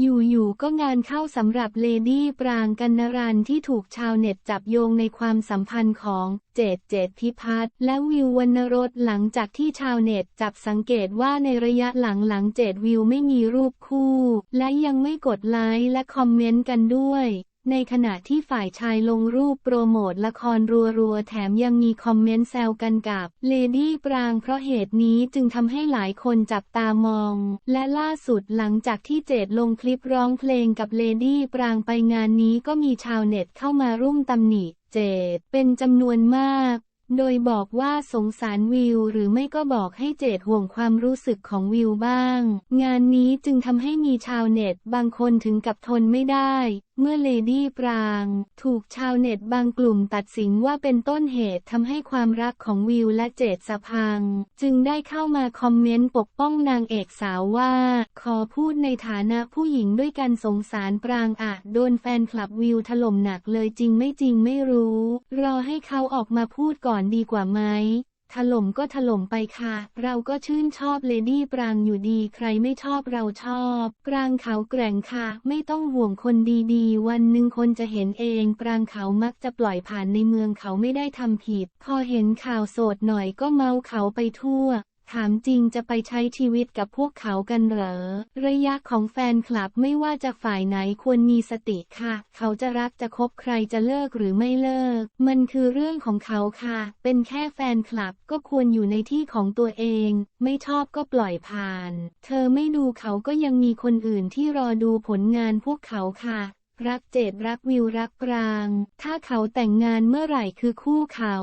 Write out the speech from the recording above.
อยู่ๆก็งานเข้าสำหรับเลดี้ปรางกันนรันที่ถูกชาวเน็ตจับโยงในความสัมพันธ์ของเจดเจดพิพัฒน์และวิววรรณรสหลังจากที่ชาวเน็ตจับสังเกตว่าในระยะหลังๆเจดวิวไม่มีรูปคู่ และยังไม่กดไลค์และคอมเมนต์กันด้วย ในขณะที่ฝ่ายชายลงรูปโปรโมทละครรัวๆ แถมยังมีคอมเมนต์แซวกันกับเลดี้ปรางเพราะเหตุนี้จึงทำให้หลายคนจับตามอง และล่าสุดหลังจากที่เจดลงคลิปร้องเพลงกับเลดี้ปรางไปงานนี้ก็มีชาวเน็ตเข้ามารุ่มตำหนิเจดเป็นจำนวนมาก โดยบอกว่าสงสารวิวหรือไม่ก็บอกให้เจดห่วงความรู้สึกของวิวบ้าง งานนี้จึงทำให้มีชาวเน็ตบางคนถึงกับทนไม่ได้ เมื่อเลดี้ปราง ถูกชาวเน็ตบางกลุ่มตัดสินว่าเป็นต้นเหตุทำให้ความรักของวิวและเจดสะพัง จึงได้เข้ามาคอมเมนต์ปกป้องนางเอกสาวว่า ขอพูดในฐานะผู้หญิงด้วยกันสงสารปรางอะโดนแฟนคลับวิวถล่มหนักเลยจริงไม่จริงไม่รู้ รอให้เขาออกมาพูดก่อนดีกว่าไหม ถล่มก็ถล่มไปค่ะ เราก็ชื่นชอบเลดี้ปรางอยู่ดี ใครไม่ชอบเราชอบ ปรางเขาแกร่งค่ะ ไม่ต้องห่วงคนดีๆ วันหนึ่งคนจะเห็นเอง ปรางเขามักจะปล่อยผ่านในเมืองเขาไม่ได้ทำผิด พอเห็นข่าวโสดหน่อยก็เมาเขาไปทั่ว ถามจริงจะไปใช้ชีวิตกับพวกเขากันเหรอ ระยะของแฟนคลับไม่ว่าจะฝ่ายไหนควรมีสติค่ะ เขาจะรักจะคบใครจะเลิกหรือไม่เลิก มันคือเรื่องของเขาค่ะ เป็นแค่แฟนคลับก็ควรอยู่ในที่ของตัวเอง ไม่ชอบก็ปล่อยผ่าน เธอไม่ดูเขาก็ยังมีคนอื่นที่รอดูผลงานพวกเขาค่ะรักเจดรักวิวรักปราง ถ้าเขาแต่งงานเมื่อไหร่คือคู่เขา